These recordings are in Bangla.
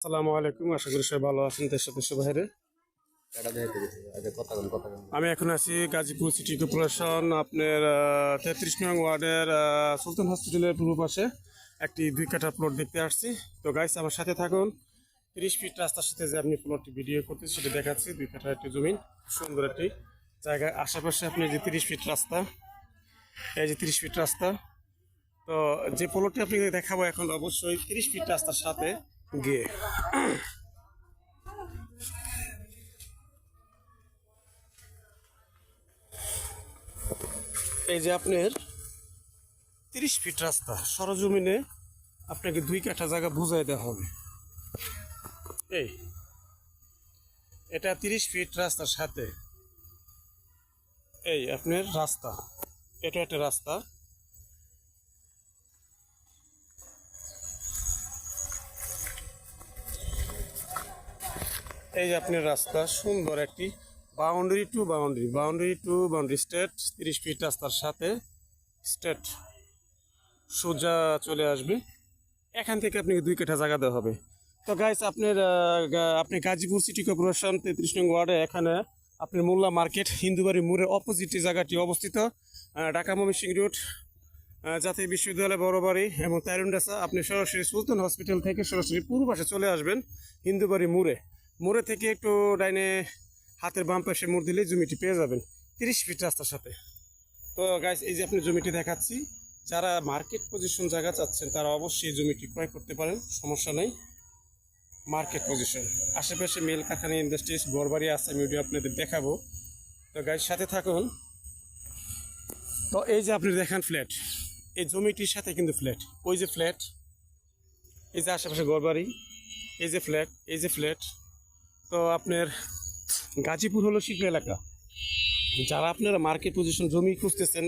আসসালামু আলাইকুম, আশা করি সবাই ভালো আছেন দেশের দেশের বাইরে। আমি এখন আছি গাজীপুর সিটি কর্পোরেশন, আপনার তেত্রিশ নং ওয়ার্ডের সুলতান হসপিটালের পূর্ব পাশে একটি দুই কাঠা প্লট দেখতে আসছি। তো গাইস আমার সাথে থাকুন। তিরিশ ফিট রাস্তার সাথে যে আপনি প্লটটি ভিডিও করতেছি সেটা দেখাচ্ছি। দুই কাঠার একটি জমিন, সুন্দর একটি জায়গা আশেপাশে আপনি যে তিরিশ ফিট রাস্তা, এই যে তিরিশ ফিট রাস্তা, তো যে প্লটটি আপনি দেখাবো এখন অবশ্যই তিরিশ ফিট রাস্তার সাথে গিয়ে এই যে আপনার তিরিশ ফিট রাস্তা, সরজমিনে আপনাকে দুই কাঠা জায়গা বুঝাই দেওয়া হবে। এই, এটা তিরিশ ফিট রাস্তার সাথে। এই আপনার রাস্তা, এটা একটা রাস্তা। এই যে আপনার রাস্তা, সুন্দর একটি boundary to boundary boundary to boundary straight তিরিশ ফিট রাস্তার সাথে স্টেট সোজা চলে আসবে। এখান থেকে আপনাকে দুই কাঠা জায়গা দেওয়া হবে। তো গাইস আপনার আপনি গাজীপুর সিটি কর্পোরেশন তেত্রিশ নং ওয়ার্ডে এখানে আপনার মোল্লা মার্কেট, হিন্দুবাড়ি মোড়ের অপোজিট জায়গাটি অবস্থিত। ঢাকা ময়মনসিংহ রোড জাতীয় বিশ্ববিদ্যালয় বড় বাড়ি এবং তাইরুন্ডাসা। আপনি সরাসরি সুলতান হসপিটাল থেকে সরাসরি পূর্ব পাশে চলে আসবেন হিন্দুবাড়ি মোড়ে। মোড়ে থেকে একটু ডাইনে হাতের বাম পাশে মোড় দিলে জমিটি পেয়ে যাবেন তিরিশ ফিট রাস্তার সাথে। তো গাইস এই যে আপনি জমিটি দেখাচ্ছি, যারা মার্কেট পজিশন জায়গা চাচ্ছেন, তারা অবশ্যই জমিটি ক্রয় করতে পারেন, সমস্যা নেই। মার্কেট পজিশন আশেপাশে মেল কারখানা ইন্ডাস্ট্রিজ গড়বাড়ি আছে, আমি ওটি আপনাদের দেখাবো। তো গাইস সাথে থাকুন। তো এই যে আপনি দেখেন ফ্ল্যাট এই জমিটির সাথে কিন্তু ফ্ল্যাট ওই যে ফ্ল্যাট এই যে আশেপাশে গড়বাড়ি, এই যে ফ্ল্যাট এই যে ফ্ল্যাট তো আপনার গাজীপুর হলো শিল্প এলাকা। যারা আপনারা মার্কেট পজিশন জমি খুঁজতেছেন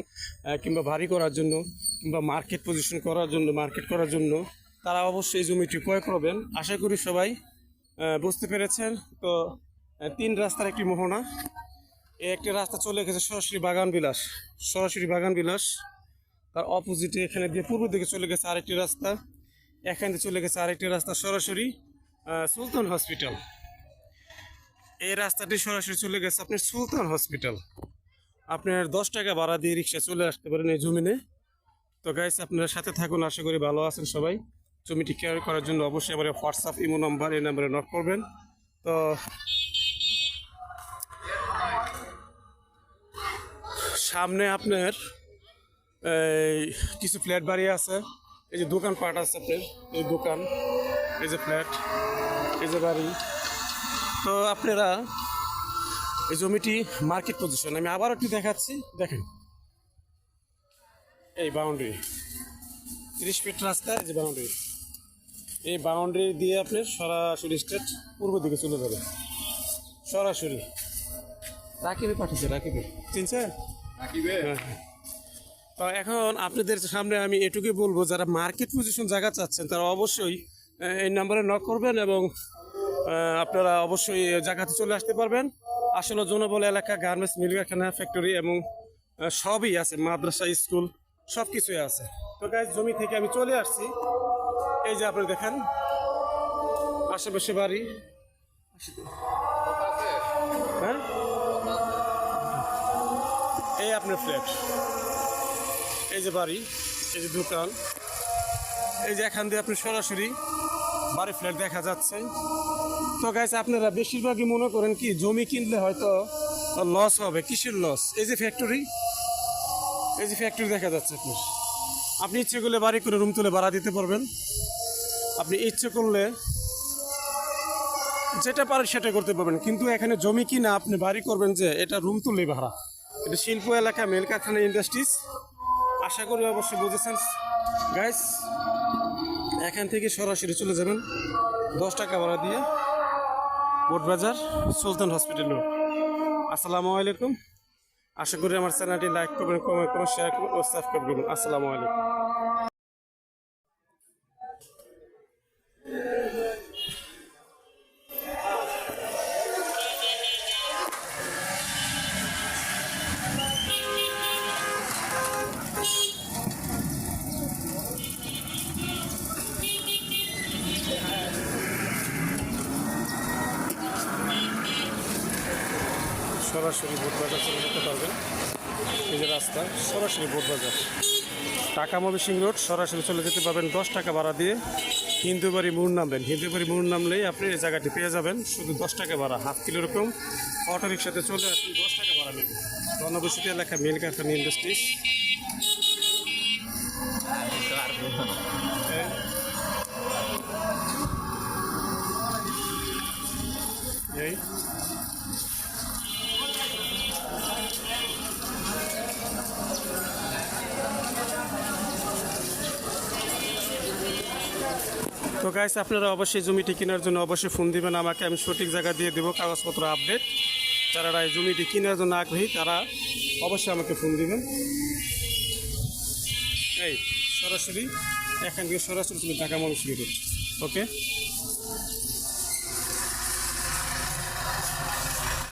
কিংবা ভারী করার জন্য, কিংবা মার্কেট পজিশন করার জন্য মার্কেট করার জন্য, তারা অবশ্যই জমিটি ক্রয় করবেন। আশা করি সবাই বুঝতে পেরেছেন। তো তিন রাস্তার একটি মোহনা। এই একটি রাস্তা চলে গেছে সরাসরি বাগান বিলাস। সরাসরি বাগান বিলাস। তার অপোজিটে এখানে দিয়ে পূর্ব দিকে চলে গেছে আরেকটি রাস্তা। এখানে চলে গেছে আরেকটি রাস্তা সরাসরি সুলতান হসপিটাল এই রাস্তাটি সরাসরি চলে গেছে আপনার সুলতান হসপিটাল। আপনার দশ টাকা ভাড়া দিয়ে রিক্সা চলে আসতে পারেন এই জমিনে। তো গাইস আপনারা সাথে থাকুন, আশা করি ভালো আছেন সবাই। জমিটি কেয়ার করার জন্য অবশ্যই আমার হোয়াটসঅ্যাপ ইমো নাম্বার এই নাম্বারে নক করবেন। তো সামনে আপনার, এই কিছু ফ্ল্যাট বাড়ি আছে। এই যে দোকান পাট আছে আপনার, এই দোকান, এই যে ফ্ল্যাট এই যে বাড়ি। তো আপনারা এই জমিটি মার্কেট পজিশন আমি আবার একটু দেখাচ্ছি দেখেন। এই বাউন্ডারি তিরিশ ফিট রাস্তা এই যে বাউন্ডারি এই বাউন্ডারি দিয়ে আপনার সরাসরি স্টেট পূর্ব দিকে চলে যাবে সরাসরি। রাকিবে পাঠিয়েছে রাকিবে। চিনছেন হ্যাঁ, হ্যাঁ। তো এখন আপনাদের সামনে আমি এটুকুই বলব যারা মার্কেট পজিশন জায়গা চাচ্ছেন তারা অবশ্যই এই নাম্বারে নক করবেন এবং আপনারা অবশ্যই জায়গাতে চলে আসতে পারবেন। আসলে জনবল এলাকা গার্মেন্টস মিল কারখানা ফ্যাক্টরি এবং সবই আছে, মাদ্রাসা, স্কুল সব কিছুই আছে। তো গাছ জমি থেকে আমি চলে আসছি। এই যে আপনি দেখেন, আশেপাশে বাড়ি। হ্যাঁ? এই আপনার ফ্ল্যাট এই যে বাড়ি, এই যে দোকান। এই যে এখান দিয়ে আপনি সরাসরি বাড়ি ফ্ল্যাট দেখা যাচ্ছে। তো গাইছে আপনারা বেশিরভাগই মনে করেন কি, জমি কিনলে হয়তো লস হবে, কিসের লস এই যে ফ্যাক্টরি এই যে ফ্যাক্টরি দেখা যাচ্ছে আপনার। আপনি ইচ্ছে করলে বাড়ি করে রুম তুলে ভাড়া দিতে পারবেন। আপনি ইচ্ছে করলে যেটা পারেন সেটা করতে পারবেন। কিন্তু এখানে জমি কিনা আপনি বাড়ি করবেন যে, এটা রুম তুললেই ভাড়া। এটা শিল্প এলাকা মেল কারখানা ইন্ডাস্ট্রিজ আশা করি অবশ্যই বুঝেছেন। গাইস এখান থেকে সরাসরি চলে যাবেন দশ টাকা ভাড়া দিয়ে বোটবাজার সুলতান হসপিটাল রোড। আসসালামু আলাইকুম। আশা করি আমার চ্যানেলটি লাইক করবেন কমেন্ট করবেন শেয়ার করবেন ও সাবস্ক্রাইব করবেন। আসসালামু আলাইকুম। সরাসরি বোধবাজার চলে যেতে পারবেন এই যে রাস্তা, সরাসরি বোধবাজার টাকা মবিসিং রোড, সরাসরি চলে যেতে পারবেন দশ টাকা ভাড়া দিয়ে। হিন্দুবাড়ি মোড় নামবেন হিন্দুবাড়ি মোড় নামলেই আপনি এই জায়গাটি পেয়ে যাবেন। শুধু দশ টাকা ভাড়া, হাফ কিলো রকম অটো রিক্সাতে চলে আসুন, দশ টাকা ভাড়া নেবেন জনবসতি এলাকা মিল কারখানা ইন্ডাস্ট্রিজ। এই। তো গাইস আপনারা অবশ্যই জমিটি কেনার জন্য অবশ্যই ফোন দিবেন। আমাকে আমি সঠিক জায়গা দিয়ে দেবো, কাগজপত্র আপডেট যারা এই জমিটি কেনার জন্য আগ্রহী, তারা অবশ্যই আমাকে ফোন দিবেন। এই, সরাসরি, এখান থেকে সরাসরি তুমি টাকা মানুষ ওকে